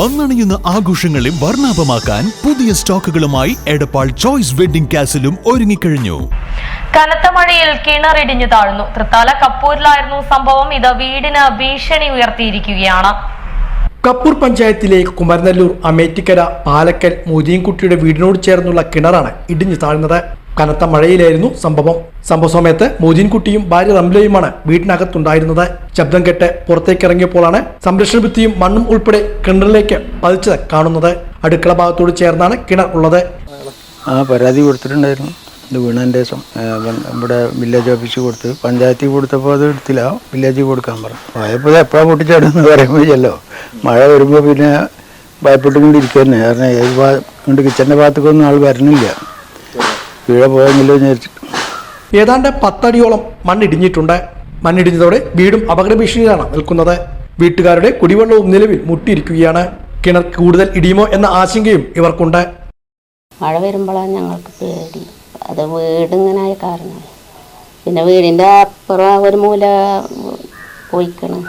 വന്നണിയുന്ന ആഘോഷങ്ങളെ വർണാഭമാക്കാൻ പുതിയ സ്റ്റോക്കുകളുമായി എടപ്പാൾ ചോയ്സ് വെഡിംഗ് കാസിലും ഒരുങ്ങിക്കഴിഞ്ഞു. കനത്ത മഴയിൽ കിണറിടിഞ്ഞു താഴ്ന്നു. തൃത്താല കപ്പൂരിലായിരുന്നു സംഭവം. ഇത് വീടിന് ഭീഷണി ഉയർത്തിയിരിക്കുകയാണ്. കപ്പൂർ പഞ്ചായത്തിലെ കുമരനെല്ലൂർ അമേറ്റിക്കര പാലക്കൽ മോദിയൻകുട്ടിയുടെ വീടിനോട് ചേർന്നുള്ള കിണറാണ് ഇടിഞ്ഞു താഴ്ന്നത്. കനത്ത മഴയിലായിരുന്നു സംഭവം. സംഭവ സമയത്ത് മോദിൻകുട്ടിയും ഭാര്യ റംലയുമാണ് വീട്ടിനകത്തുണ്ടായിരുന്നത്. ശബ്ദം കേട്ട് പുറത്തേക്കിറങ്ങിയപ്പോഴാണ് സംരക്ഷണ ഭിത്തിയും മണ്ണും ഉൾപ്പെടെ കിണറിലേക്ക് പതിച്ചത് കാണുന്നത്. അടുക്കള ഭാഗത്തോട് ചേർന്നാണ് കിണർ ഉള്ളത്. ആ പരാതി കൊടുത്തിട്ടുണ്ടായിരുന്നു. ഇത് വീണതിന്റെ ഇവിടെ വില്ലേജ് ഓഫീസിൽ കൊടുത്ത് പഞ്ചായത്തിൽ കൊടുത്തപ്പോൾ അത് എടുത്തില്ല. വില്ലേജിൽ കൊടുക്കാൻ പറഞ്ഞു. പോയപ്പോൾ എപ്പോഴാണ് പൊട്ടിച്ചാടുമെന്ന് പറയുമ്പോൾ ചെല്ലോ മഴ വരുമ്പോൾ പിന്നെ ഭയപ്പെട്ടുകൊണ്ടിരിക്കുക തന്നെ കാരണം ഏത് ഭാഗം കിച്ചന്റെ ഭാഗത്തേക്കൊന്നും ആൾ വരണില്ല. വീഴ പോയെങ്കിലോ വിചാരിച്ചു. ഏതാണ്ട് പത്തടിയോളം മണ്ണിടിഞ്ഞിട്ടുണ്ട്. മണ്ണിടിഞ്ഞതോടെ വീടും അപകട ഭീഷണിയിലാണ് നിൽക്കുന്നത്. വീട്ടുകാരുടെ കുടിവെള്ളവും നിലവിൽ മുട്ടിയിരിക്കുകയാണ്. കിണർ കൂടുതൽ ഇടിയുമോ എന്ന ആശങ്കയും ഇവർക്കുണ്ട്. മഴ വരുമ്പോഴാണ് ഞങ്ങൾക്ക് പേടി. അത് വീടിങ്ങനായ കാരണം. പിന്നെ വീടിന്റെ അപ്പുറം ഒരു മൂല പോയിക്കണം.